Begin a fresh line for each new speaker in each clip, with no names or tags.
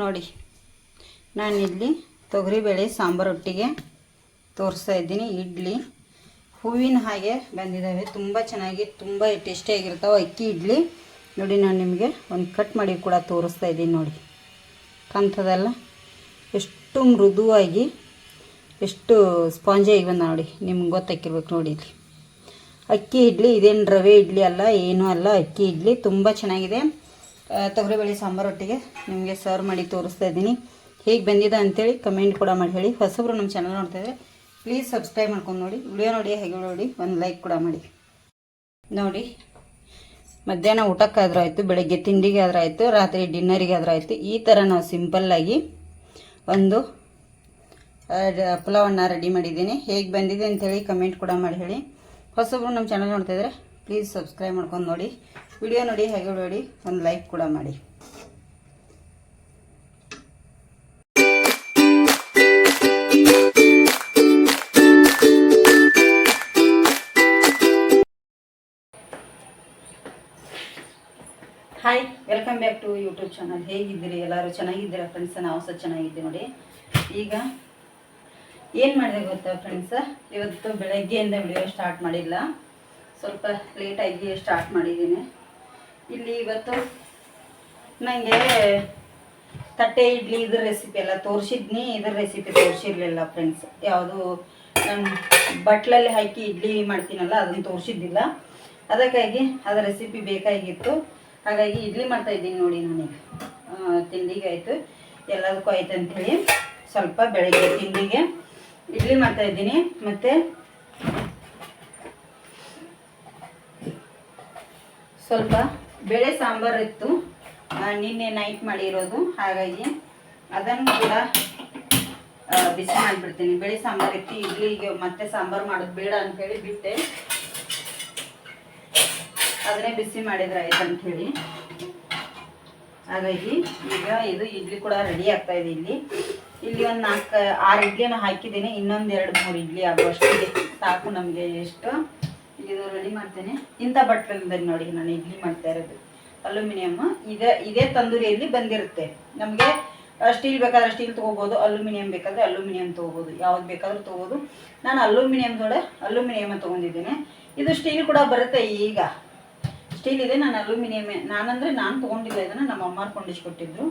ನೋಡಿ ನಾನಿಲ್ಲಿ ತೊಗರಿಬೇಳೆ ಸಾಂಬಾರು ರೊಟ್ಟಿಗೆ ತೋರಿಸ್ತಾ ಇದ್ದೀನಿ. ಇಡ್ಲಿ, ಹೂವಿನ ಹಾಗೆ ಬಂದಿದ್ದಾವೆ ತುಂಬ ಚೆನ್ನಾಗಿ, ತುಂಬ ಟೇಸ್ಟಿಯಾಗಿರ್ತಾವೆ ಅಕ್ಕಿ, ಇಡ್ಲಿ. ನೋಡಿ, ನಾನು ನಿಮಗೆ ಒಂದು ಕಟ್ ಮಾಡಿ ಕೂಡ ತೋರಿಸ್ತಾ ಇದ್ದೀನಿ ನೋಡಿ. ಕಾಣ್ತದಲ್ಲ ಎಷ್ಟು ಮೃದುವಾಗಿ, ಎಷ್ಟು ಸ್ಪಾಂಜಿಯಾಗಿ ಬಂದ ನೋಡಿ. ನಿಮ್ಗೆ ಗೊತ್ತಾಕಿರ್ಬೇಕು ನೋಡಿ ಇಲ್ಲಿ. ಅಕ್ಕಿ ಇಡ್ಲಿ, ಇದೇನು ರವೆ ಇಡ್ಲಿ ಅಲ್ಲ, ಏನೂ ಅಲ್ಲ. ಅಕ್ಕಿ ಇಡ್ಲಿ ತುಂಬ ಚೆನ್ನಾಗಿದೆ. ತೊಗರಿಬೇಳೆ ಸಾಂಬಾರು ಒಟ್ಟಿಗೆ ನಿಮಗೆ ಸರ್ವ್ ಮಾಡಿ ತೋರಿಸ್ತಾ ಇದ್ದೀನಿ. ಹೇಗೆ ಬಂದಿದೆ ಅಂತೇಳಿ ಕಮೆಂಟ್ ಕೂಡ ಮಾಡಿ ಹೇಳಿ. ಹೊಸಬ್ರು ನಮ್ಮ ಚಾನಲ್ ನೋಡ್ತಾಯಿದ್ರೆ ಪ್ಲೀಸ್ ಸಬ್ಸ್ಕ್ರೈಬ್ ಮಾಡ್ಕೊಂಡು ನೋಡಿ. ವಿಡಿಯೋ ನೋಡಿ, ಹೇಗೆ ನೋಡಿ, ಒಂದು ಲೈಕ್ ಕೂಡ ಮಾಡಿ. ನೋಡಿ, ಮಧ್ಯಾಹ್ನ ಊಟಕ್ಕಾದ್ರೂ ಆಯಿತು, ಬೆಳಗ್ಗೆ ತಿಂಡಿಗೆ ಆದ್ರೂ ಆಯಿತು, ರಾತ್ರಿ ಡಿನ್ನರಿಗೆ ಆದ್ರೂ ಆಯಿತು. ಈ ಥರ ನಾವು ಸಿಂಪಲ್ಲಾಗಿ ಒಂದು ಪುಲಾವನ್ನು ರೆಡಿ ಮಾಡಿದ್ದೀನಿ. ಹೇಗೆ ಬಂದಿದೆ ಅಂತೇಳಿ ಕಮೆಂಟ್ ಕೂಡ ಮಾಡಿ ಹೇಳಿ. ಹೊಸಬ್ರು ನಮ್ಮ ಚಾನಲ್ ನೋಡ್ತಾಯಿದ್ರೆ ಪ್ಲೀಸ್ ಸಬ್ಸ್ಕ್ರೈಬ್ ಮಾಡ್ಕೊಂಡು ನೋಡಿ. ವಿಡಿಯೋ ನೋಡಿ, ಹೇಗೆ ನೋಡಿ, ಒಂದು ಲೈಕ್ ಕೂಡ ಮಾಡಿ. Hi welcome back to YouTube channel ಹೇಗಿದ್ದೀರಿ? ಎಲ್ಲರೂ ಚೆನ್ನಾಗಿದ್ದೀರಾ ಫ್ರೆಂಡ್ಸ್ ನಾವು ಸಹ ಚೆನ್ನಾಗಿದ್ದೀವಿ ನೋಡಿ. ಈಗ ಏನು ಮಾಡಿದೆ ಗೊತ್ತಾ ಫ್ರೆಂಡ್ಸ್ ಇವತ್ತು ಬೆಳಗ್ಗೆಯಿಂದ ವಿಡಿಯೋ ಸ್ಟಾರ್ಟ್ ಮಾಡಿಲ್ಲ. ಸ್ವಲ್ಪ ಲೇಟಾಗಿ ಸ್ಟಾರ್ಟ್ ಮಾಡಿದ್ದೀನಿ. ಇಲ್ಲಿ ಇವತ್ತು ನನಗೆ ತಟ್ಟೆ ಇಡ್ಲಿ ಇದ್ರ ರೆಸಿಪಿ ಎಲ್ಲ ತೋರಿಸಿದ್ನಿ. ಇದ್ರ ರೆಸಿಪಿ ತೋರಿಸಿರ್ಲಿಲ್ಲ ಫ್ರೆಂಡ್ಸ್ ಯಾವುದು ನಾನು ಬಟ್ಲಲ್ಲಿ ಹಾಕಿ ಇಡ್ಲಿ ಮಾಡ್ತೀನಲ್ಲ, ಅದನ್ನು ತೋರಿಸಿದ್ದಿಲ್ಲ. ಅದಕ್ಕಾಗಿ ಅದರ ರೆಸಿಪಿ ಬೇಕಾಗಿತ್ತು. ಹಾಗಾಗಿ ಇಡ್ಲಿ ಮಾಡ್ತಾ ಇದ್ದೀನಿ ನೋಡಿ ನನಗೆ. ತಿಂಡಿಗೆ ಆಯಿತು. ಎಲ್ಲದಕ್ಕೂ ಆಯ್ತು ಅಂಥೇಳಿ ಸ್ವಲ್ಪ ಬೆಳಗ್ಗೆ ತಿಂಡಿಗೆ ಇಡ್ಲಿ ಮಾಡ್ತಾ ಇದ್ದೀನಿ. ಮತ್ತು ಸ್ವಲ್ಪ ಬೇಳೆ ಸಾಂಬಾರು ಇತ್ತು. ನಿನ್ನೆ ನೈಟ್ ಮಾಡಿರೋದು. ಹಾಗಾಗಿ ಅದನ್ನು ಕೂಡ ಬಿಸಿ ಮಾಡಿಬಿಡ್ತೀನಿ. ಬೇಳೆ ಸಾಂಬಾರು ಇತ್ತು. ಇಡ್ಲಿಗೆ ಮತ್ತೆ ಸಾಂಬಾರು ಮಾಡೋದು ಬೇಡ ಅಂಥೇಳಿ ಬಿಟ್ಟೆ. ಅದನ್ನೇ ಬಿಸಿ ಮಾಡಿದ್ರೆ ಆಯ್ತು ಅಂಥೇಳಿ ಹಾಗಾಗಿ ಈಗ ಇದು ಇಡ್ಲಿ ಕೂಡ ರೆಡಿ ಆಗ್ತಾ ಇದೆ ಇಲ್ಲಿ. ಇಲ್ಲಿ ಒಂದು ನಾಲ್ಕು, ಆರು ಇಡ್ಲಿನ ಹಾಕಿದ್ದೀನಿ. ಇನ್ನೊಂದು ಎರಡು ಮೂರು ಇಡ್ಲಿ ಆಗುವಷ್ಟು ಸಾಕು ನಮಗೆ ಎಷ್ಟು. ಇದು ರೆಡಿ ಮಾಡ್ತೇನೆ. ಇಂಥ ಬಟ್ಲಿಂದ ನೋಡಿ, ನಾನು ಇಡ್ಲಿ ಮಾಡ್ತಾ ಇರೋದು. ಅಲ್ಯೂಮಿನಿಯಮ್ ಇದೇ ಇದೇ ತಂದೂರಿಯಲ್ಲಿ ಬಂದಿರುತ್ತೆ. ನಮಗೆ ಸ್ಟೀಲ್ ಬೇಕಾದ್ರೆ ಸ್ಟೀಲ್ ತೊಗೋಬೋದು, ಅಲ್ಯೂಮಿನಿಯಂ ಬೇಕಾದರೆ ಅಲ್ಯೂಮಿನಿಯಂ ತೊಗೋಬೋದು. ಯಾವ್ದು ಬೇಕಾದ್ರೂ ತೊಗೋಬೋದು. ನಾನು ಅಲ್ಯೂಮಿನಿಯಮ್ದೊಡೆ ಅಲ್ಯೂಮಿನಿಯಮ್ ತೊಗೊಂಡಿದ್ದೀನಿ. ಇದು ಸ್ಟೀಲ್ ಕೂಡ ಬರುತ್ತೆ ಈಗ. ಸ್ಟೀಲ್ ಇದೆ, ನಾನು ಅಲ್ಯೂಮಿನಿಯಮೇ ನಾನಂದರೆ ನಾನು ತೊಗೊಂಡಿಲ್ಲ, ಇದನ್ನು ನಮ್ಮ ಅಮ್ಮ ಕೊಂಡಿಸ್ಕೊಟ್ಟಿದ್ರು.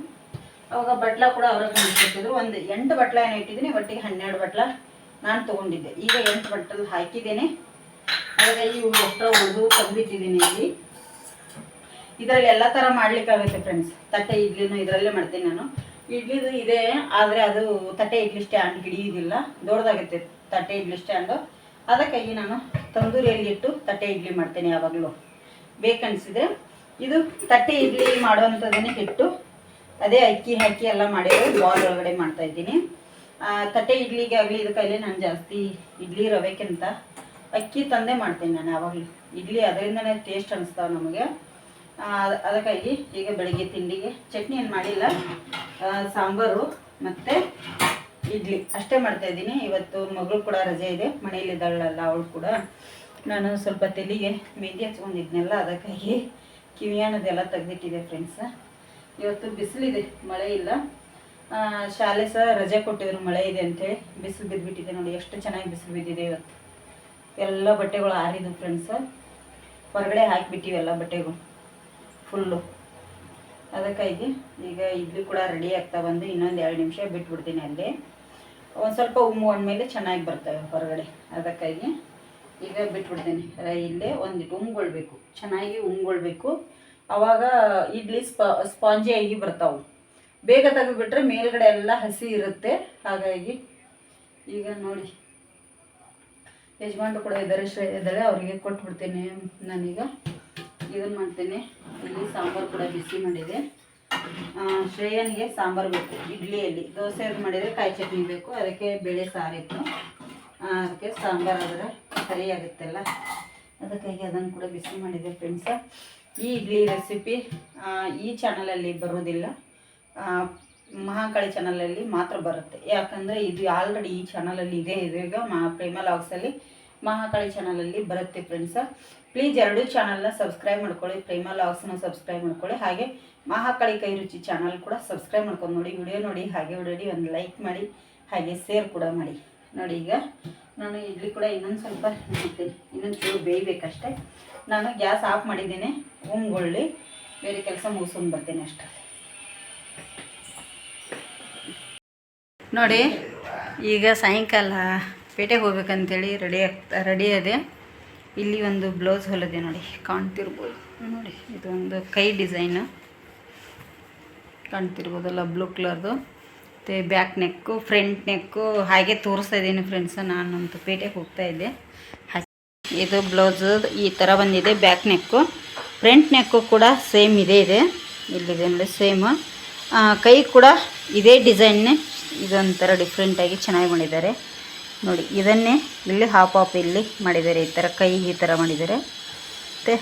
ಅವಾಗ ಬಟ್ಲ ಕೂಡ ಅವ್ರ ಕೊಂಡಿಸ್ಕೊಟ್ಟಿದ್ರು. ಒಂದು ಎಂಟು ಬಟ್ಲ ಏನು ಇಟ್ಟಿದ್ದೀನಿ, ಒಟ್ಟಿಗೆ ಹನ್ನೆರಡು ಬಟ್ಲ ನಾನು ತೊಗೊಂಡಿದ್ದೆ. ಈಗ ಎಂಟು ಬಟ್ಟಲು ಹಾಕಿದ್ದೇನೆ. ಹಾಗಾಗಿ ಇವು ಅಷ್ಟರ ಉಳಿದು ತಂದಿಟ್ಟಿದ್ದೀನಿ ಇಲ್ಲಿ. ಇದರಲ್ಲಿ ಎಲ್ಲ ಥರ ಮಾಡ್ಲಿಕ್ಕಾಗುತ್ತೆ ಫ್ರೆಂಡ್ಸ್ ತಟ್ಟೆ ಇಡ್ಲಿನೂ ಇದರಲ್ಲೇ ಮಾಡ್ತೀನಿ ನಾನು. ಇಡ್ಲಿದು ಇದೆ, ಆದರೆ ಅದು ತಟ್ಟೆ ಇಡ್ಲಿ ಸ್ಟ್ಯಾಂಡ್ ಹಿಡಿಯೋದಿಲ್ಲ. ದೊಡ್ಡದಾಗುತ್ತೆ ತಟ್ಟೆ ಇಡ್ಲಿ ಸ್ಟ್ಯಾಂಡು ಅದಕ್ಕಾಗಿ ನಾನು ತಂದೂರಿಯಲ್ಲಿ ಇಟ್ಟು ತಟ್ಟೆ ಇಡ್ಲಿ ಮಾಡ್ತೇನೆ ಯಾವಾಗಲೂ. ಬೇಕನ್ಸಿದ್ರೆ ಇದು ತಟ್ಟೆ ಇಡ್ಲಿ ಮಾಡುವಂಥದ್ದನ್ನೇ ಇಟ್ಟು ಅದೇ ಅಕ್ಕಿ ಹಾಕಿ ಎಲ್ಲ ಮಾಡಿದ್ರು ಬಾಲ್ ಒಳಗಡೆ ಮಾಡ್ತಾ ಇದ್ದೀನಿ. ತಟ್ಟೆ ಇಡ್ಲಿಗೆ ಆಗಲಿ ಇದಕ್ಕಾಗಲಿ ನಾನು ಜಾಸ್ತಿ ಇಡ್ಲಿ ರವೆಕ್ಕಿಂತ ಅಕ್ಕಿ ತಂದೆ ಮಾಡ್ತೀನಿ ನಾನು ಯಾವಾಗಲೂ ಇಡ್ಲಿ ಅದರಿಂದನೇ ಟೇಸ್ಟ್ ಅನಿಸ್ತಾವೆ ನಮಗೆ. ಅದಕ್ಕಾಗಿ ಈಗ ಬೆಳಿಗ್ಗೆ ತಿಂಡಿಗೆ ಚಟ್ನಿ ಏನು ಮಾಡಿಲ್ಲ. ಸಾಂಬಾರು ಮತ್ತು ಇಡ್ಲಿ. ಅಷ್ಟೇ ಮಾಡ್ತಾ ಇದ್ದೀನಿ. ಇವತ್ತು ಮಗಳು ಕೂಡ ರಜೆ ಇದೆ. ಮನೆಯಲ್ಲಿದ್ದಾಳಲ್ಲ ಅವಳು ಕೂಡ. ನಾನು ಸ್ವಲ್ಪ ತೆಲಿಗೆ ಮೆಹಂದಿ ಹಚ್ಕೊಂಡಿದ್ನಲ್ಲ, ಅದಕ್ಕಾಗಿ ಕಿವಿಯಾಣದೆಲ್ಲ ತೆಗೆದಿಟ್ಟಿದೆ ಫ್ರೆಂಡ್ಸ್ ಇವತ್ತು ಬಿಸಿಲಿದೆ, ಮಳೆ ಇಲ್ಲ. ಶಾಲೆ ಸಹ ರಜೆ ಕೊಟ್ಟಿದ್ರು ಮಳೆ ಇದೆ ಅಂತೇಳಿ. ಬಿಸಿಲು ಬಿದ್ದುಬಿಟ್ಟಿದೆ ನೋಡಿ, ಎಷ್ಟು ಚೆನ್ನಾಗಿ ಬಿಸಿಲು ಬಿದ್ದಿದೆ ಇವತ್ತು. ಎಲ್ಲ ಬಟ್ಟೆಗಳು ಆರಿದು ಫ್ರೆಂಡ್ಸ ಹೊರಗಡೆ ಹಾಕಿಬಿಟ್ಟಿವಿ ಎಲ್ಲ ಬಟ್ಟೆಗಳು. ಫುಲ್ಲು ಅದಕ್ಕಾಗಿ ಈಗ ಇಡ್ಲಿ ಕೂಡ ರೆಡಿ ಆಗ್ತಾ ಬಂದು ಇನ್ನೊಂದು ಎರಡು ನಿಮಿಷ ಬಿಟ್ಬಿಡ್ತೀನಿ ಅಲ್ಲಿ. ಒಂದು ಸ್ವಲ್ಪ ಉಮ್ಮು ಅಂದಮೇಲೆ ಚೆನ್ನಾಗಿ ಬರ್ತವೆ ಹೊರಗಡೆ. ಅದಕ್ಕಾಗಿ ಈಗ ಬಿಟ್ಬಿಡ್ತೀನಿ. ಇಲ್ಲೇ ಒಂದಿಟ್ಟು ಉಮ್ಗೊಳ್ಬೇಕು ಚೆನ್ನಾಗಿ ಉಮ್ಗೊಳ್ಬೇಕು ಆವಾಗ ಇಡ್ಲಿ ಸ್ಪಾಂಜಿ ಸ್ಪಾಂಜಿಯಾಗಿ ಬರ್ತಾವೆ. ಬೇಗ ತೆಗೆದುಬಿಟ್ರೆ ಮೇಲ್ಗಡೆ ಎಲ್ಲ ಹಸಿ ಇರುತ್ತೆ. ಹಾಗಾಗಿ ಈಗ ನೋಡಿ. ಯಜಮಾನ್ರು ಕೂಡ ಇದ್ದಾರೆ ಶ್ರೇಯ ಇದ್ದಾರೆ. ಅವರಿಗೆ ಕೊಟ್ಬಿಡ್ತೇನೆ ನಾನೀಗ. ಇದನ್ನು ಮಾಡ್ತೇನೆ. ಇಲ್ಲಿ ಸಾಂಬಾರು ಕೂಡ ಬಿಸಿ ಮಾಡಿದೆ. ಶ್ರೇಯನಿಗೆ ಸಾಂಬಾರು ಬೇಕು, ಇಡ್ಲಿಯಲ್ಲಿ. ದೋಸೆ ಅದು ಮಾಡಿದರೆ ಕಾಯಿ ಚಟ್ನಿ ಬೇಕು. ಅದಕ್ಕೆ ಬೇಳೆ ಸಾರಿತ್ತು. ಅದಕ್ಕೆ ಸಾಂಬಾರು ಆದರೆ ಸರಿಯಾಗುತ್ತಲ್ಲ ಅದಕ್ಕಾಗಿ ಅದನ್ನು ಕೂಡ ಬಿಸಿ ಮಾಡಿದೆ ಫ್ರೆಂಡ್ಸ ಈ ಇಡ್ಲಿ ರೆಸಿಪಿ ಈ ಚಾನಲಲ್ಲಿ ಬರೋದಿಲ್ಲ. ಮಹಾಕಾಳಿ ಚಾನಲಲ್ಲಿ ಮಾತ್ರ ಬರುತ್ತೆ. ಯಾಕಂದರೆ ಇದು ಆಲ್ರೆಡಿ ಈ ಚಾನಲಲ್ಲಿ ಇದೆ. ಇದೀಗ ಮಾ ಪ್ರೇಮ ಲಾಗ್ಸಲ್ಲಿ ಮಹಾಕಾಳಿ ಚಾನಲಲ್ಲಿ ಬರುತ್ತೆ ಫ್ರೆಂಡ್ಸ ಪ್ಲೀಸ್ ಎರಡೂ ಚಾನಲ್ನ ಸಬ್ಸ್ಕ್ರೈಬ್ ಮಾಡ್ಕೊಳ್ಳಿ. ಪ್ರೇಮ ಲಾಗ್ಸ್ನ ಸಬ್ಸ್ಕ್ರೈಬ್ ಮಾಡ್ಕೊಳ್ಳಿ. ಹಾಗೆ ಮಹಾಕಾಳಿ ಕೈ ರುಚಿ ಚಾನಲ್ ಕೂಡ ಸಬ್ಸ್ಕ್ರೈಬ್ ಮಾಡ್ಕೊಂಡು ನೋಡಿ ವಿಡಿಯೋ ನೋಡಿ, ಹಾಗೆ ಓಡಾಡಿ ಒಂದು ಲೈಕ್ ಮಾಡಿ, ಹಾಗೆ ಶೇರ್ ಕೂಡ ಮಾಡಿ. ನೋಡಿ ಈಗ ನಾನು ಇಡ್ಲಿ ಕೂಡ ಇನ್ನೊಂದು ಸ್ವಲ್ಪ ಇನ್ನೊಂದು ಚೂರು ಬೇಯಬೇಕಷ್ಟೇ. ನಾನು ಗ್ಯಾಸ್ ಆಫ್ ಮಾಡಿದ್ದೀನಿ. ಉಮ್ಗೊಳ್ಳಿ ಬೇರೆ ಕೆಲಸ ಮುಗಿಸ್ಕೊಂಡು ಬರ್ತೇನೆ ಅಷ್ಟೇ. ನೋಡಿ, ಈಗ ಸಾಯಂಕಾಲ ಪೇಟೆಗೆ ಹೋಗ್ಬೇಕಂತೇಳಿ ರೆಡಿ ಆಗ್ತಾ ರೆಡಿ ಇದೆ. ಇಲ್ಲಿ ಒಂದು ಬ್ಲೌಸ್ ಹೊಲಿದೆ ನೋಡಿ, ಕಾಣ್ತಿರ್ಬೋದು. ನೋಡಿ ಇದು ಒಂದು ಕೈ ಡಿಸೈನು ಕಾಣ್ತಿರ್ಬೋದಲ್ಲ ಬ್ಲೂ ಕಲರ್ದು ಮತ್ತು ಬ್ಯಾಕ್ ನೆಕ್ಕು ಫ್ರಂಟ್ ನೆಕ್ಕು ಹಾಗೆ ತೋರಿಸ್ತಾ ಇದ್ದೀನಿ ಫ್ರೆಂಡ್ಸ್ ನಾನಂತೂ ಪೇಟೆಗೆ ಹೋಗ್ತಾ ಇದ್ದೆ. ಇದು ಬ್ಲೌಸು ಈ ಥರ ಬಂದಿದೆ ಬ್ಯಾಕ್ ನೆಕ್ಕು ಫ್ರಂಟ್ ನೆಕ್ಕು ಕೂಡ ಸೇಮ್ ಇದೇ ಇದೆ. ಇಲ್ಲಿದೆ ನೋಡಿ ಸೇಮ್ ಕೈ ಕೂಡ ಇದೇ ಡಿಸೈನ್ನೇ ಇದೊಂಥರ ಡಿಫ್ರೆಂಟಾಗಿ ಚೆನ್ನಾಗಿ ಮಾಡಿದ್ದಾರೆ. ನೋಡಿ, ಇದನ್ನೇ ಇಲ್ಲಿ ಹಾಫ್ ಹಾಫ್ ಇಲ್ಲಿ ಮಾಡಿದ್ದಾರೆ. ಈ ಥರ ಕೈ ಈ ಥರ ಮಾಡಿದ್ದಾರೆ. ಮತ್ತು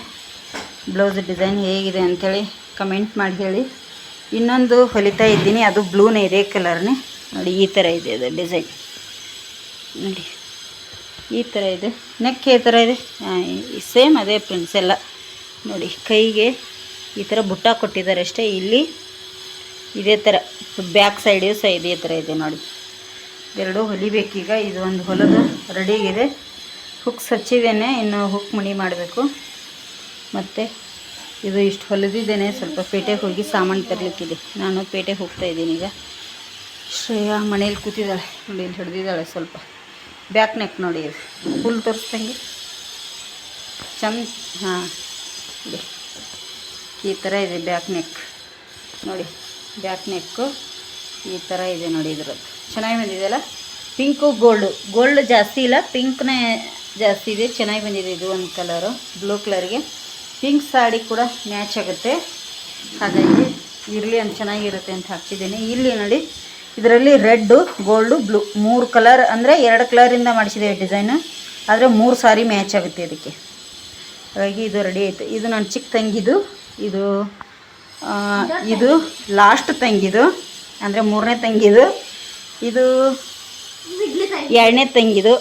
ಬ್ಲೌಸ್ ಡಿಸೈನ್ ಹೇಗಿದೆ ಅಂಥೇಳಿ ಕಮೆಂಟ್ ಮಾಡಿ ಹೇಳಿ. ಇನ್ನೊಂದು ಹೊಲಿತಾ ಇದ್ದೀನಿ. ಅದು ಬ್ಲೂನೇ ಇದೆ ಕಲರ್ನೇ ನೋಡಿ, ಈ ಥರ ಇದೆ ಅದು ಡಿಸೈನ್ ನೋಡಿ, ಈ ಥರ ಇದೆ. ನೆಕ್ ಈ ಥರ ಇದೆ. ಸೇಮ್ ಅದೇ ಪ್ರಿಂಟ್ಸ್ ಎಲ್ಲ. ನೋಡಿ, ಕೈಗೆ ಈ ಥರ ಬುಟ್ಟ ಕೊಟ್ಟಿದ್ದಾರೆ ಅಷ್ಟೇ. ಇಲ್ಲಿ ಇದೇ ಥರ ಬ್ಯಾಕ್ ಸೈಡು ಸಹ ಇದೇ ಥರ ಇದೆ ನೋಡಿ. ಎರಡು ಹೊಲಿಬೇಕೀಗ. ಇದು ಒಂದು ಹೊಲದು ರೆಡಿಯಾಗಿದೆ. ಹುಕ್ ಸಚ್ಚಿದ್ದೇನೆ ಇನ್ನು ಹುಕ್ ಮಣಿ ಮಾಡಬೇಕು. ಮತ್ತು ಇದು ಇಷ್ಟು ಹೊಲಿದಿದ್ದೇನೆ. ಸ್ವಲ್ಪ ಪೇಟೆಗೆ ಹೋಗಿ ಸಾಮಾನು ತರಲಿಕ್ಕಿದೆ. ನಾನು ಪೇಟೆಗೆ ಹೋಗ್ತಾ ಇದ್ದೀನಿ ಈಗ. ಶ್ರೇಯಾ ಮನೇಲಿ ಕೂತಿದ್ದಾಳೆ. ನೋಡಿ, ಇಲ್ಲಿ ಹಿಡ್ದಿದ್ದಾಳೆ ಸ್ವಲ್ಪ. ಬ್ಯಾಕ್ ನೆಕ್ ನೋಡಿ ಇದು. ಫುಲ್ ತೋರಿಸ್ದಂಗೆ. ಚಂದ, ಹಾಂ. ಈ ಥರ ಇದೆ ಬ್ಯಾಕ್ ನೆಕ್ ನೋಡಿ. ಬ್ಯಾಕ್ ನೆಕ್ಕು ಈ ಥರ ಇದೆ ನೋಡಿ ಇದ್ರದ್ದು. ಚೆನ್ನಾಗಿ ಬಂದಿದೆಯಲ್ಲ? Pink, gold. ಗೋಲ್ಡ್ ಜಾಸ್ತಿ ಇಲ್ಲ, ಪಿಂಕ್ನೇ ಜಾಸ್ತಿ ಇದೆ. ಚೆನ್ನಾಗಿ ಬಂದಿದೆ ಇದು ಒಂದು ಕಲರು, ಬ್ಲೂ ಕಲರ್ಗೆ. ಪಿಂಕ್ ಸಾಡಿ ಕೂಡ ಮ್ಯಾಚ್ ಆಗುತ್ತೆ. ಹಾಗಾಗಿ ಇರಲಿ ಅಂತ ಚೆನ್ನಾಗಿರುತ್ತೆ ಅಂತ ಹಾಕ್ತಿದ್ದೀನಿ ಇಲ್ಲಿ ನೋಡಿ, ಇದರಲ್ಲಿ ರೆಡ್ಡು, ಗೋಲ್ಡು, ಬ್ಲೂ. ಮೂರು ಕಲರ್ ಅಂದರೆ ಎರಡು ಕಲರಿಂದ ಮಾಡಿಸಿದೆ ಡಿಸೈನು. ಆದರೆ ಮೂರು ಸಾರಿ ಮ್ಯಾಚ್ ಆಗುತ್ತೆ ಇದಕ್ಕೆ. ಹಾಗಾಗಿ ಇದು ರೆಡಿ ಆಯಿತು. ಇದು ನನ್ನ ಚಿಕ್ಕ ತಂಗಿದು. ಇದು ಇದು ಲಾಸ್ಟ್ ತಂಗಿದು ಅಂದರೆ ಮೂರನೇ ತಂಗಿದು. ಇದು ಎರಡನೇ ತಂಗಿದು.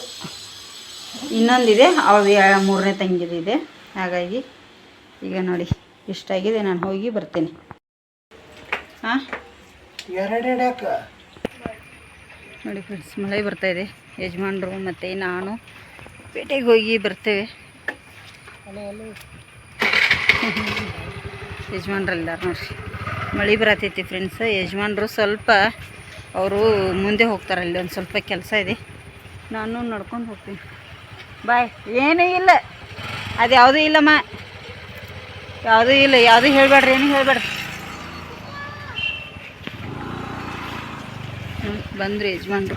ಇನ್ನೊಂದಿದೆ ಅವಳು ಮೂರನೇ ತಂಗಿದು ಇದೆ. ಹಾಗಾಗಿ ಈಗ ನೋಡಿ ಇಷ್ಟಾಗಿದೆ ನಾನು ಹೋಗಿ ಬರ್ತೇನೆ. ಹಾಂ ನೋಡಿ ಫ್ರೆಂಡ್ಸ್ ಮಳೆ ಬರ್ತಾ ಇದೆ. ಯಜಮಾನ್ರು ಮತ್ತು ನಾನು ಪೇಟೆಗೆ ಹೋಗಿ ಬರ್ತೇವೆ. ಯಜಮಾನ್ರಲ್ಲ ನೋಡ್ರಿ. ಮಳೆ ಬರತೈತಿ ಫ್ರೆಂಡ್ಸ್ ಯಜಮಾನ್ರು ಸ್ವಲ್ಪ ಅವರು ಮುಂದೆ ಹೋಗ್ತಾರೆ, ಅಲ್ಲಿ ಒಂದು ಸ್ವಲ್ಪ ಕೆಲಸ ಇದೆ. ನಾನು ನಡ್ಕೊಂಡು ಹೋಗ್ತೀನಿ. ಬಾಯ್. ಏನೂ ಇಲ್ಲ. ಅದು ಯಾವುದೂ ಇಲ್ಲಮ್ಮ. ಯಾವುದೂ ಇಲ್ಲ. ಯಾವುದೂ ಹೇಳಬೇಡ್ರಿ, ಏನು ಹೇಳಬೇಡ್ರಿ. ಹ್ಞೂ ಬಂದ್ರಿ ಯಜಮಾನ್ರು.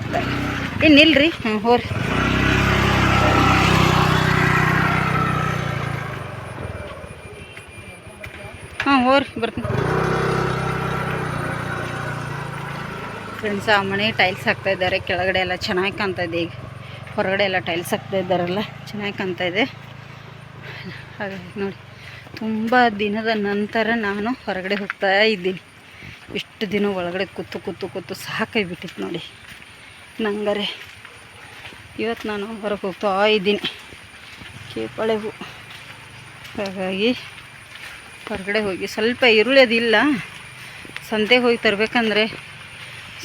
ಏನು ಹ್ಞೂ ಹೋರಿ. ಹೋರಿ ಬರ್ತೀನಿ. ಫ್ರೆಂಡ್ಸ್ ಆ ಮನೆ ಟೈಲ್ಸ್ ಹಾಕ್ತಾ ಇದ್ದಾರೆ. ಕೆಳಗಡೆ ಎಲ್ಲ ಚೆನ್ನಾಗಿ ಕಾಣ್ತಾ ಇದೆ ಈಗ. ಹೊರಗಡೆ ಎಲ್ಲ ಟೈಲ್ಸ್ ಹಾಕ್ತಾ ಇದ್ದಾರಲ್ಲ, ಚೆನ್ನಾಗಿ ಕಾಣ್ತಾ ಇದೆ. ಹಾಗಾಗಿ ನೋಡಿ, ತುಂಬ ದಿನದ ನಂತರ ನಾನು ಹೊರಗಡೆ ಹೋಗ್ತಾ ಇದ್ದೀನಿ. ಇಷ್ಟು ದಿನ ಒಳಗಡೆ ಕೂತು ಕೂತು ಕೂತು ಸಾಕಾಗಿಬಿಟ್ಟಿತ್ತು ನೋಡಿ. ನಂಗರೆ. ಇವತ್ತು ನಾನು ಹೊರಗೆ ಹೋಗ್ತಾ ಇದ್ದೀನಿ. ಕೇಪಳೆ ಹೂ. ಹಾಗಾಗಿ ಹೊರಗಡೆ ಹೋಗಿ. ಸ್ವಲ್ಪ ಈರುಳ್ಳಿ ಅದಿಲ್ಲ. ಸಂತೆಗೆ ಹೋಗಿ ತರಬೇಕಂದ್ರೆ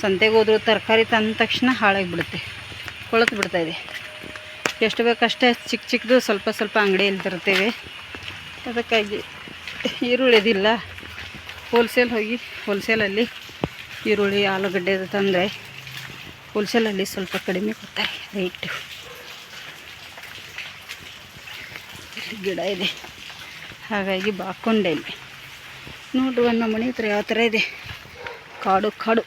ಸಂತೆಗೆ ಹೋದ್ರೂ ತರಕಾರಿ ತಂದ ತಕ್ಷಣ ಹಾಳಾಗಿಬಿಡುತ್ತೆ. ಕೊಳತು ಬಿಡ್ತಾಯಿದೆ ಎಷ್ಟು ಬೇಕಷ್ಟೇ ಚಿಕ್ಕ ಚಿಕ್ಕದು ಸ್ವಲ್ಪ ಸ್ವಲ್ಪ ಅಂಗಡಿಯಲ್ಲಿ ತರ್ತೇವೆ ಅದಕ್ಕಾಗಿ ಈರುಳ್ಳಿ ಅದಿಲ್ಲ. ಹೋಲ್ಸೇಲ್ ಹೋಗಿ ಹೋಲ್ಸೇಲಲ್ಲಿ ಈರುಳ್ಳಿ, ಆಲೂಗಡ್ಡೆ ತಂದರೆ ಹೋಲ್ಸೇಲಲ್ಲಿ ಸ್ವಲ್ಪ ಕಡಿಮೆ ಕೊಡ್ತಾರೆ. ರೇಟು ಗಿಡ ಇದೆ. ಹಾಗಾಗಿ ಬಾಕೊಂಡೆ ಇಲ್ಲಿ. ನೋಡ್ರಿ ಒಂದು ನಮ್ಮ ಮನೆ ಹತ್ರ ಯಾವ ಥರ ಇದೆ. ಕಾಡು ಕಾಡು.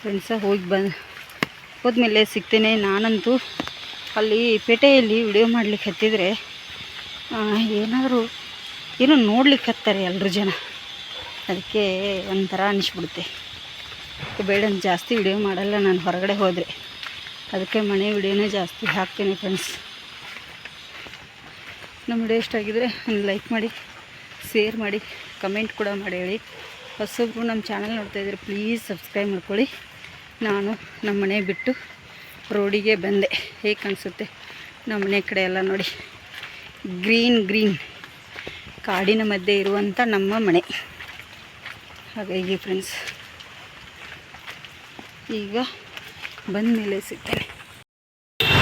ಫ್ರೆಂಡ್ಸ ಹೋಗಿ ಬಂದು ಹೋದ್ಮೇಲೆ ಸಿಗ್ತೇನೆ ನಾನಂತೂ ಅಲ್ಲಿ ಪೇಟೆಯಲ್ಲಿ ವಿಡಿಯೋ ಮಾಡ್ಲಿಕ್ಕೆ ಹತ್ತಿದರೆ ಏನಾದರೂ ಏನೋ ನೋಡ್ಲಿಕ್ಕೆ ಹತ್ತಾರೆ ಎಲ್ಲರೂ ಜನ. ಅದಕ್ಕೆ ಒಂಥರ ಅನಿಸ್ಬಿಡುತ್ತೆ. ಬೇಡ, ಜಾಸ್ತಿ ವಿಡಿಯೋ ಮಾಡಲ್ಲ, ನಾನು ಹೊರಗಡೆ ಹೋದರೆ. ಅದಕ್ಕೆ ಮನೆ ವಿಡಿಯೋನೇ ಜಾಸ್ತಿ ಹಾಕ್ತೀನಿ ಫ್ರೆಂಡ್ಸ್ ನಮ್ಮ ವಿಡಿಯೋ ಇಷ್ಟ ಆಗಿದ್ರೆ ಒಂದು ಲೈಕ್ ಮಾಡಿ, ಶೇರ್ ಮಾಡಿ, ಕಮೆಂಟ್ ಕೂಡ ಮಾಡಿ ಹೇಳಿ. ಹೊಸೊಬ್ಬರು ನಮ್ಮ ಚಾನಲ್ ನೋಡ್ತಾ ಇದ್ದರೆ ಪ್ಲೀಸ್ ಸಬ್ಸ್ಕ್ರೈಬ್ ಮಾಡ್ಕೊಳ್ಳಿ. ನಾನು ನಮ್ಮ ಮನೆ ಬಿಟ್ಟು ರೋಡಿಗೆ ಬಂದೆ. ಹೇಗೆ ಕಾಣಿಸುತ್ತೆ? ನಮ್ಮ ಮನೆ ಕಡೆ ಎಲ್ಲ ನೋಡಿ. ಗ್ರೀನ್ ಗ್ರೀನ್ ಕಾಡಿನ ಮಧ್ಯೆ ಇರುವಂಥ ನಮ್ಮ ಮನೆ. ಹಾಗಾಗಿ ಫ್ರೆಂಡ್ಸ್ ಈಗ ಬಂದ ಮೇಲೆ ಸಿಗ್ತೇನೆ.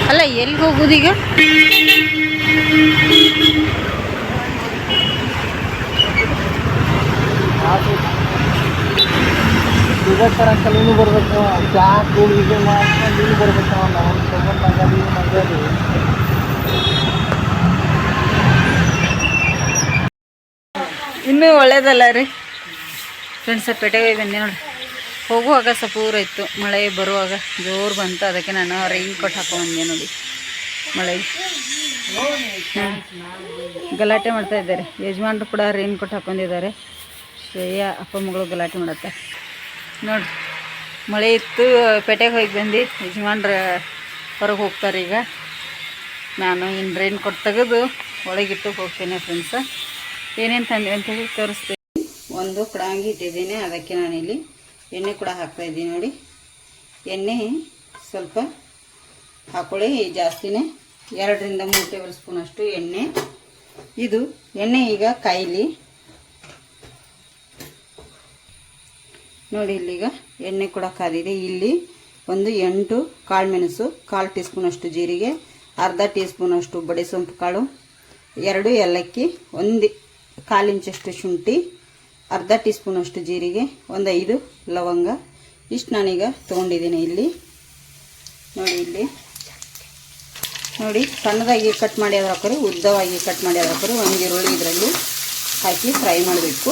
ಅಲ್ಲ, ಎಲ್ಲಿಗೆ ಹೋಗೋದೀಗ
ಇದಕ್ಕಾರ ನೀನು ಬರ್ಬೇಕು ಕೂಡಿ ಇದು ಮಾಡ್ಕೊಂಡು ಇಲ್ಲಿ ಬರ್ಬೇಕು ನಾವು ತಗೊಂಡು ಮಂಗಡಿ ಮಂಗಡಿ
ಇನ್ನೂ ಒಳ್ಳೇದಲ್ಲ ರೀ. ಫ್ರೆಂಡ್ಸ್ ಪೇಟೆಗೆ ಹೋಗಿ ಬಂದೆ ನೋಡಿ ಹೋಗುವಾಗ ಸಪೂರ ಇತ್ತು ಮಳೆ ಬರುವಾಗ ಜೋರು ಬಂತು. ಅದಕ್ಕೆ ನಾನು ರೈನ್ ಕೋಟ್ ಹಾಕೊಂಡ್ಬಂದೆ ನೋಡಿ. ಮಳೆ. ಗಲಾಟೆ ಮಾಡ್ತಾ ಇದ್ದಾರೆ. ಯಜಮಾನ್ರು ಕೂಡ ರೈನ್ ಕೊಟ್ಟು ಹಾಕೊಂಡಿದ್ದಾರೆ. ಶ್ರೇಯ ಅಪ್ಪ ಮಗಳು ಗಲಾಟೆ ಮಾಡತ್ತೆ. ನೋಡಿ, ಮಳೆ ಇತ್ತು, ಪೇಟೆಗೆ ಹೋಗಿ ಬಂದು. ಯಜಮಾನ್ರ ಹೊರಗೆ ಹೋಗ್ತಾರೆ ಈಗ. ನಾನು ಇನ್ನು ರೈನ್ ಕೊಟ್ಟು ತೆಗೆದು ಒಳಗಿಟ್ಟು ಹೋಗ್ತೇನೆ ಫ್ರೆಂಡ್ಸ ಏನೇನು ತಂದೆ ಅಂತೇಳಿ ತೋರಿಸ್ತೀನಿ. ಒಂದು ಕಡಾಂಗಿ ಇಟ್ಟಿದ್ದೀನಿ. ಅದಕ್ಕೆ ನಾನಿಲ್ಲಿ ಎಣ್ಣೆ ಕೂಡ ಹಾಕ್ತಾ ಇದ್ದೀನಿ ನೋಡಿ. ಎಣ್ಣೆ ಸ್ವಲ್ಪ ಹಾಕೊಳ್ಳಿ, ಜಾಸ್ತಿನೇ. ಎರಡರಿಂದ ಮೂರು ಟೇಬಲ್ ಸ್ಪೂನ್ ಅಷ್ಟು ಎಣ್ಣೆ. ಇದು ಎಣ್ಣೆ ಈಗ ಕಾಯಿಲಿ ನೋಡಿ ಇಲ್ಲಿಗ ಎಣ್ಣೆ ಕೂಡ ಕಾದಿದೆ. ಇಲ್ಲಿ ಒಂದು ಎಂಟು ಕಾಳು ಮೆಣಸು, ಕಾಲು ಟೀ ಸ್ಪೂನ್ ಅಷ್ಟು ಜೀರಿಗೆ, ಅರ್ಧ ಟೀ ಸ್ಪೂನ್ ಅಷ್ಟು ಬಡೆ ಸೊಂಪು ಕಾಳು, ಎರಡು ಏಲಕ್ಕಿ, ಒಂದು ಕಾಲಿಂಚಷ್ಟು ಶುಂಠಿ, ಅರ್ಧ ಟೀ ಸ್ಪೂನ್ ಅಷ್ಟು ಜೀರಿಗೆ, ಒಂದು ಐದು ಲವಂಗ. ಇಷ್ಟು ನಾನೀಗ ತೊಗೊಂಡಿದ್ದೀನಿ ಇಲ್ಲಿ. ನೋಡಿ ಇಲ್ಲಿ. ನೋಡಿ ಸಣ್ಣದಾಗಿ ಕಟ್ ಮಾಡಿ ಅದ್ರ ಹಾಕೋರಿ ಉದ್ದವಾಗಿ ಕಟ್ ಮಾಡಿ ಅದ್ರ ಹಾಕೋರಿ ಒಂದು ಈರುಳ್ಳಿ ಇದರಲ್ಲಿ ಹಾಕಿ ಫ್ರೈ ಮಾಡಬೇಕು.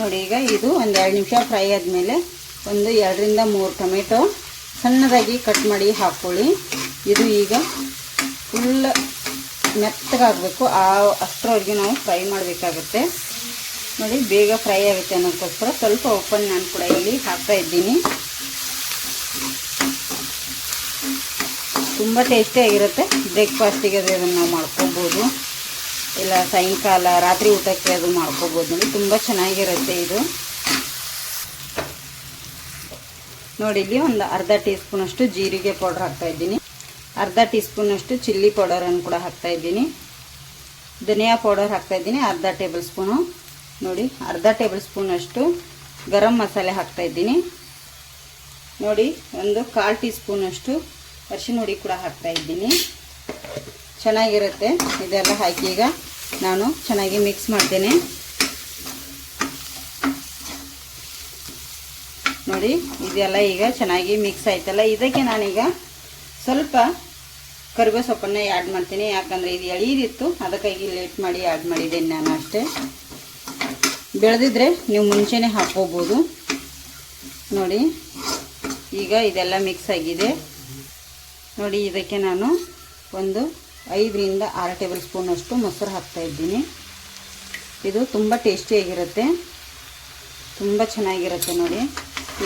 ನೋಡಿ, ಈಗ ಇದು ಒಂದು ಎರಡು ನಿಮಿಷ ಫ್ರೈ ಆದಮೇಲೆ ಒಂದು ಎರಡರಿಂದ ಮೂರು ಟೊಮೆಟೊ ಸಣ್ಣದಾಗಿ ಕಟ್ ಮಾಡಿ ಹಾಕ್ಕೊಳ್ಳಿ ಇದು ಈಗ ಫುಲ್ ಮೆತ್ತಗಾಗಬೇಕು. ಆ ಅಷ್ಟರವರೆಗೆ ನಾವು ಫ್ರೈ ಮಾಡಬೇಕಾಗುತ್ತೆ. ನೋಡಿ, ಬೇಗ ಫ್ರೈ ಆಗುತ್ತೆ ಅನ್ನೋದಕ್ಕೋಸ್ಕರ ಸ್ವಲ್ಪ ಓಪನ್ ನಾನು ಕೂಡ ಇಲ್ಲಿ ಹಾಕ್ತಾ ಇದ್ದೀನಿ. ತುಂಬ ಟೇಸ್ಟಿಯಾಗಿರುತ್ತೆ ಬ್ರೇಕ್ಫಾಸ್ಟಿಗೆ ಅದು ಅದನ್ನು ನಾವು ಮಾಡ್ಕೋಬೋದು. ಇಲ್ಲ ಸಾಯಂಕಾಲ ರಾತ್ರಿ ಊಟಕ್ಕೆ ಅದು ಮಾಡ್ಕೋಬೋದು ನೋಡಿ. ತುಂಬ ಚೆನ್ನಾಗಿರುತ್ತೆ ಇದು. ನೋಡಿ, ಇಲ್ಲಿ ಒಂದು ಅರ್ಧ ಟೀ ಸ್ಪೂನಷ್ಟು ಜೀರಿಗೆ ಪೌಡ್ರ್ ಹಾಕ್ತಾ ಇದ್ದೀನಿ. ಅರ್ಧ ಟೀ ಸ್ಪೂನಷ್ಟು ಚಿಲ್ಲಿ ಪೌಡರನ್ನು ಕೂಡ ಹಾಕ್ತಾ ಇದ್ದೀನಿ. ಧನಿಯಾ ಪೌಡರ್ ಹಾಕ್ತಾ ಇದ್ದೀನಿ. ಅರ್ಧ ಟೇಬಲ್ ಸ್ಪೂನು ನೋಡಿ, ಅರ್ಧ ಟೇಬಲ್ ಸ್ಪೂನಷ್ಟು ಗರಂ ಮಸಾಲೆ ಹಾಕ್ತಾ ಇದ್ದೀನಿ. ನೋಡಿ, ಒಂದು ಕಾಲು ಟೀ ಸ್ಪೂನಷ್ಟು ಅರಿಶಿನ ಹುಡಿ ಕೂಡ ಹಾಕ್ತಾ ಇದ್ದೀನಿ. ಚೆನ್ನಾಗಿರುತ್ತೆ. ಇದೆಲ್ಲ ಹಾಕಿ ಈಗ ನಾನು ಚೆನ್ನಾಗಿ ಮಿಕ್ಸ್ ಮಾಡ್ತೇನೆ. ನೋಡಿ, ಇದೆಲ್ಲ ಈಗ ಚೆನ್ನಾಗಿ ಮಿಕ್ಸ್ ಆಯ್ತಲ್ಲ. ಇದಕ್ಕೆ ನಾನೀಗ ಸ್ವಲ್ಪ ಕರಿಬೇವು ಸೊಪ್ಪನ್ನ ಆ್ಯಡ್ ಮಾಡ್ತೀನಿ. ಯಾಕಂದರೆ ಇದು ಎಳೀದಿತ್ತು. ಅದಕ್ಕಾಗಿ ಲೇಟ್ ಮಾಡಿ ಆ್ಯಡ್ ಮಾಡಿದ್ದೇನೆ ನಾನು ಅಷ್ಟೇ. ಬೆಳೆದಿದ್ರೆ ನೀವು ಮುಂಚೆನೇ ಹಾಕೋಬೋದು ನೋಡಿ, ಈಗ ಇದೆಲ್ಲ ಮಿಕ್ಸ್ ಆಗಿದೆ. ನೋಡಿ, ಇದಕ್ಕೆ ನಾನು ಒಂದು ಐದರಿಂದ ಆರು ಟೇಬಲ್ ಸ್ಪೂನಷ್ಟು ಮೊಸರು ಹಾಕ್ತಾ ಇದ್ದೀನಿ. ಇದು ತುಂಬ ಟೇಸ್ಟಿಯಾಗಿರುತ್ತೆ ತುಂಬ ಚೆನ್ನಾಗಿರುತ್ತೆ ನೋಡಿ.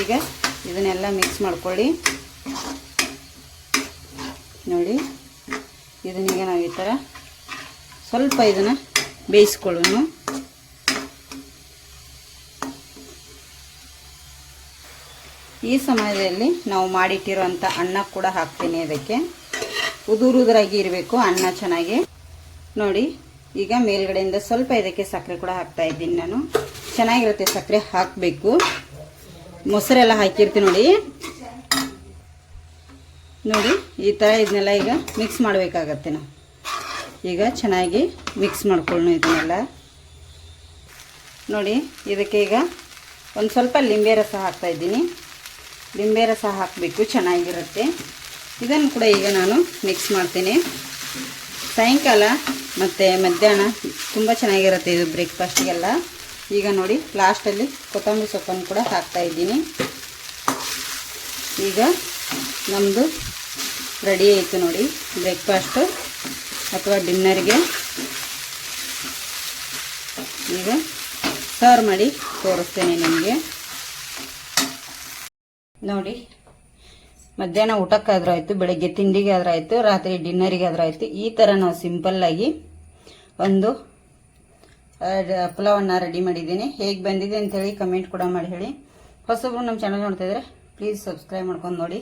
ಈಗ ಇದನ್ನೆಲ್ಲ ಮಿಕ್ಸ್ ಮಾಡ್ಕೊಳ್ಳಿ. ನೋಡಿ ಇದನ್ನೀಗ ನಾವು ಈ ಥರ ಸ್ವಲ್ಪ ಇದನ್ನು ಬೇಯಿಸ್ಕೊಳ್ಳೋಣ. ಈ ಸಮಯದಲ್ಲಿ ನಾವು ಮಾಡಿಟ್ಟಿರುವಂಥ ಅನ್ನ ಕೂಡ ಹಾಕ್ತೀನಿ ಅದಕ್ಕೆ ಉದುರುದುರಾಗಿ ಇರಬೇಕು, ಅನ್ನ ಚೆನ್ನಾಗಿ. ನೋಡಿ, ಈಗ ಮೇಲ್ಗಡೆಯಿಂದ ಸ್ವಲ್ಪ ಇದಕ್ಕೆ ಸಕ್ಕರೆ ಕೂಡ ಹಾಕ್ತಾ ಇದ್ದೀನಿ ನಾನು. ಚೆನ್ನಾಗಿರುತ್ತೆ ಸಕ್ಕರೆ ಹಾಕಬೇಕು. ಮೊಸರೆಲ್ಲ ಹಾಕಿರ್ತೀನಿ ನೋಡಿ. ನೋಡಿ, ಈ ಥರ ಇದನ್ನೆಲ್ಲ ಈಗ ಮಿಕ್ಸ್ ಮಾಡಬೇಕಾಗತ್ತೆ ನಾವು. ಈಗ ಚೆನ್ನಾಗಿ ಮಿಕ್ಸ್ ಮಾಡ್ಕೊಳ್ಳೋಣ ಇದನ್ನೆಲ್ಲ. ನೋಡಿ, ಇದಕ್ಕೆ ಈಗ ಒಂದು ಸ್ವಲ್ಪ ಲಿಂಬೆ ರಸ ಹಾಕ್ತಾ ಇದ್ದೀನಿ. ಲಿಂಬೆ ರಸ ಹಾಕಬೇಕು ಚೆನ್ನಾಗಿರುತ್ತೆ. ಇದನ್ನು ಕೂಡ ಈಗ ನಾನು ಮಿಕ್ಸ್ ಮಾಡ್ತೀನಿ. ಸಾಯಂಕಾಲ ಮತ್ತು ಮಧ್ಯಾಹ್ನ ತುಂಬ ಚೆನ್ನಾಗಿರುತ್ತೆ ಇದು ಬ್ರೇಕ್ಫಾಸ್ಟಿಗೆಲ್ಲ ಈಗ ನೋಡಿ ಲಾಸ್ಟಲ್ಲಿ ಕೊತ್ತಂಬರಿ ಸೊಪ್ಪನ್ನು ಕೂಡ ಹಾಕ್ತಾ ಇದ್ದೀನಿ. ಈಗ ನಮ್ಮದು ರೆಡಿ ಆಯಿತು ನೋಡಿ ಬ್ರೇಕ್ಫಾಸ್ಟು ಅಥವಾ ಡಿನ್ನರ್ಗೆ ಈಗ ಸರ್ವ್ ಮಾಡಿ ತೋರಿಸ್ತೇನೆ ನಿಮಗೆ. ನೋಡಿ. ಮಧ್ಯಾಹ್ನ ಊಟಕ್ಕಾದ್ರೂ ಆಯಿತು ಬೆಳಗ್ಗೆ ತಿಂಡಿಗೆ ಆದ್ರೂ ಆಯಿತು ರಾತ್ರಿ ಡಿನ್ನರಿಗೆ ಆದ್ರೂ ಆಯಿತು ಈ ಥರ ನಾವು ಸಿಂಪಲ್ಲಾಗಿ ಒಂದು ಪುಲಾವನ್ನು ರೆಡಿ ಮಾಡಿದ್ದೀನಿ. ಹೇಗೆ ಬಂದಿದೆ ಅಂತೇಳಿ ಕಮೆಂಟ್ ಕೂಡ ಮಾಡಿ ಹೇಳಿ. ಹೊಸಬ್ರು ನಮ್ಮ ಚಾನಲ್ ನೋಡ್ತಾ ಇದ್ರೆ ಪ್ಲೀಸ್ ಸಬ್ಸ್ಕ್ರೈಬ್ ಮಾಡ್ಕೊಂಡು ನೋಡಿ.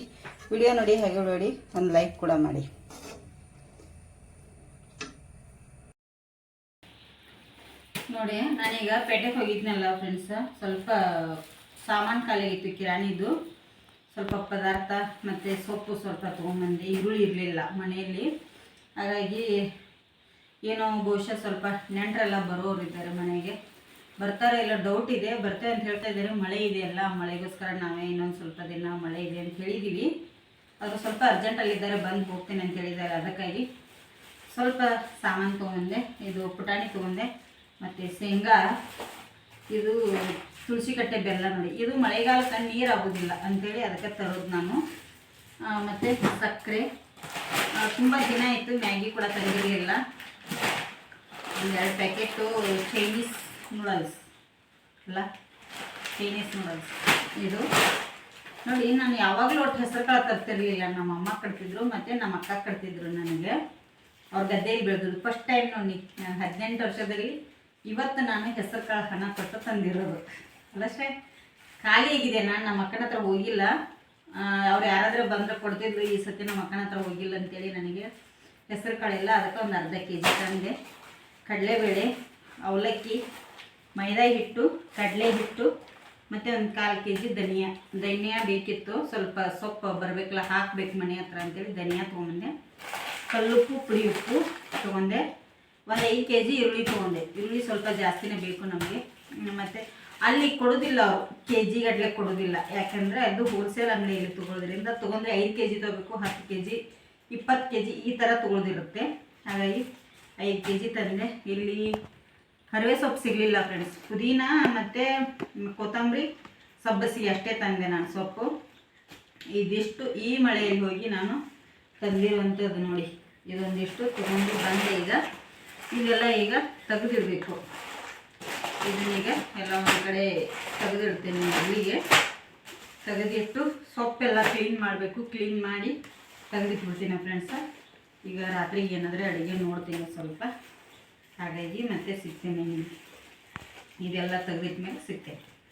ವಿಡಿಯೋ ನೋಡಿ, ಹಾಗೆ ನೋಡಿ, ಒಂದು ಲೈಕ್ ಕೂಡ ಮಾಡಿ. ನೋಡಿ, ನಾನೀಗ ಪೇಟೆಗೆ ಹೋಗಿದ್ನಲ್ಲ ಫ್ರೆಂಡ್ಸ್ ಸ್ವಲ್ಪ ಸಾಮಾನು ಖಾಲಿ ಆಗಿತ್ತು ಕಿರಾಣಿದು. ಸ್ವಲ್ಪ ಪದಾರ್ಥ ಮತ್ತು ಸೊಪ್ಪು ಸ್ವಲ್ಪ ತೊಗೊಂಬಂದೆ. ಈರುಳ್ಳಿ ಇರಲಿಲ್ಲ ಮನೆಯಲ್ಲಿ. ಹಾಗಾಗಿ ಏನೋ ಬಹುಶಃ ಸ್ವಲ್ಪ ನೆಂಟರೆಲ್ಲ ಬರೋರು ಇದ್ದಾರೆ ಮನೆಗೆ. ಬರ್ತಾರೆ, ಇಲ್ಲ ಡೌಟ್ ಇದೆ. ಬರ್ತೇವೆ ಅಂತ ಹೇಳ್ತಾ ಇದ್ದಾರೆ. ಮಳೆ ಇದೆ ಅಲ್ಲ, ಮಳೆಗೋಸ್ಕರ ನಾವೇ ಇನ್ನೊಂದು ಸ್ವಲ್ಪ ದಿನ ಮಳೆ ಇದೆ ಅಂತ ಹೇಳಿದ್ದೀವಿ ಅವರು ಸ್ವಲ್ಪ ಅರ್ಜೆಂಟಲ್ಲಿದ್ದಾರೆ ಬಂದು ಹೋಗ್ತೇನೆ ಅಂತ ಹೇಳಿದ್ದಾರೆ. ಅದಕ್ಕಾಗಿ ಸ್ವಲ್ಪ ಸಾಮಾನು ತೊಗೊಂಡೆ ಇದು ಪುಟಾಣಿ ತೊಗೊಂಡೆ ಮತ್ತು ಶೇಂಗಾ. ಇದು ತುಳಸಿ ಕಟ್ಟೆ ಬೆಲ್ಲ ನೋಡಿ. ಇದು ಮಳೆಗಾಲಕ್ಕೆ ನೀರು ಆಗೋದಿಲ್ಲ ಅಂತೇಳಿ ಅದಕ್ಕೆ ತರೋದು ನಾನು. ಮತ್ತು ಸಕ್ಕರೆ. ತುಂಬ ದಿನ ಆಯಿತು ಮ್ಯಾಗಿ ಕೂಡ ತಂದಿರಲಿಲ್ಲ. ಒಂದೆರಡು ಪ್ಯಾಕೆಟು ಚೈನೀಸ್ ನೂಡಲ್ಸ್. ಅಲ್ಲ, ಚೈನೀಸ್ ನೂಡಲ್ಸ್. ಇದು. ನೋಡಿ, ನಾನು ಯಾವಾಗಲೂ ಒಟ್ಟು ಹೆಸರು ಕಾಳು ತರ್ತಿರ್ಲಿಲ್ಲ. ನಮ್ಮ ಅಮ್ಮ ಕಟ್ತಿದ್ರು, ಮತ್ತು ನಮ್ಮ ಅಕ್ಕ ಕಟ್ತಿದ್ರು ನನಗೆ. ಅವ್ರ ಗದ್ದೆಯಲ್ಲಿ ಬೆಳೆದ್ರು ಫಸ್ಟ್ ಟೈಮ್ ನೋಡಿ, ಹದಿನೆಂಟು ವರ್ಷದಲ್ಲಿ ಇವತ್ತು ನಾನು ಹೆಸರು ಕಾಳು ಹಣ ಕೊಟ್ಟು ತಂದಿರೋದು. ಅಲ್ಲಷ್ಟೇ? ಖಾಲಿ ಆಗಿದೆ, ನಾನು ನಮ್ಮ ಅಕ್ಕನ ಹತ್ರ ಹೋಗಿಲ್ಲ. ಅವ್ರು ಯಾರಾದರೂ ಬಂದರೆ ಕೊಡ್ತಿದ್ರು, ಈ ಸತಿ ನಮ್ಮ ಅಕ್ಕನ ಹತ್ರ ಹೋಗಿಲ್ಲ ಅಂತೇಳಿ ನನಗೆ ಹೆಸರು ಕಾಳಿಲ್ಲ ಅದಕ್ಕೆ ಒಂದು ಅರ್ಧ ಕೆ ಜಿ ತಂದೆ. ಕಡಲೆಬೇಳೆ, ಅವಲಕ್ಕಿ, ಮೈದಾ ಹಿಟ್ಟು, ಕಡಲೆ ಹಿಟ್ಟು, ಮತ್ತು ಒಂದು ಕಾಲು ಕೆ ಜಿ ಧನಿಯಾ. ಧನಿಯಾ ಬೇಕಿತ್ತು, ಸ್ವಲ್ಪ ಸೊಪ್ಪು ಬರಬೇಕಲ್ಲ, ಹಾಕ್ಬೇಕು ಮನೆ ಹತ್ರ ಅಂತೇಳಿ ಧನಿಯಾ ತೊಗೊಂಡೆ ಕಲ್ಲುಪ್ಪು ಪುಡಿ ಉಪ್ಪು ತೊಗೊಂಡೆ. ಒಂದು ಐದು ಕೆ ಜಿ ಈರುಳ್ಳಿ ತೊಗೊಂಡೆ. ಈರುಳ್ಳಿ ಸ್ವಲ್ಪ ಜಾಸ್ತಿನೇ ಬೇಕು ನಮಗೆ. ಮತ್ತು ಅಲ್ಲಿ ಕೊಡೋದಿಲ್ಲ ಅವರು. ಕೆ ಜಿ ಗಟ್ಟಲೆ ಕೊಡೋದಿಲ್ಲ. ಯಾಕಂದರೆ ಅದು ಹೋಲ್ಸೇಲ್ ಅಂಗಡಿಯಲ್ಲಿ ತೊಗೊಳೋದ್ರಿಂದ ತೊಗೊಂಡ್ರೆ ಐದು ಕೆ ಜಿ ತೊಗೋಬೇಕು, ಹತ್ತು ಕೆ ಜಿ ಇಪ್ಪತ್ತು ಕೆ ಜಿ ಈ ಥರ ತೊಗೊಳೋದಿರುತ್ತೆ. ಹಾಗಾಗಿ ಐದು ಕೆ ಜಿ ತಂದೆ. ಇಲ್ಲಿ ಹರಿವೆ ಸೊಪ್ಪು ಸಿಗಲಿಲ್ಲ ಫ್ರೆಂಡ್ಸ್ ಪುದೀನ ಮತ್ತು ಕೊತ್ತಂಬರಿ ಸಬ್ಬಸಿ ಅಷ್ಟೇ ತಂದೆ ನಾನು ಸೊಪ್ಪು. ಇದಿಷ್ಟು ಈ ಮಳೆಯಲ್ಲಿ ಹೋಗಿ ನಾನು ತಂದಿರುವಂಥದ್ದು ನೋಡಿ. ಇದೊಂದಿಷ್ಟು ತಗೊಂಡು ಬಂದೆ ಈಗ. ಇದೆಲ್ಲ ಈಗ ತೆಗೆದಿಡಬೇಕು ಇದನ್ನೀಗ ಎಲ್ಲ ಒಂದು ಕಡೆ ತೆಗೆದಿಡ್ತೀನಿ ಅಲ್ಲಿಗೆ. ತೆಗೆದಿಟ್ಟು ಸೊಪ್ಪೆಲ್ಲ ಕ್ಲೀನ್ ಮಾಡಬೇಕು ಕ್ಲೀನ್ ಮಾಡಿ ತೆಗೆದಿಟ್ಬಿಡ್ತೀನಿ ಫ್ರೆಂಡ್ಸ ಈಗ ರಾತ್ರಿ ಏನಾದರೆ ಅಡುಗೆ ನೋಡ್ತೀನಿ ಸ್ವಲ್ಪ. ಹಾಗಾಗಿ ಮತ್ತೆ ಸಿಗ್ತೀನಿ ಇದೆಲ್ಲ ತೆಗೆದಿಟ್ಮೇಲೆ ಸಿಗ್ತೇನೆ.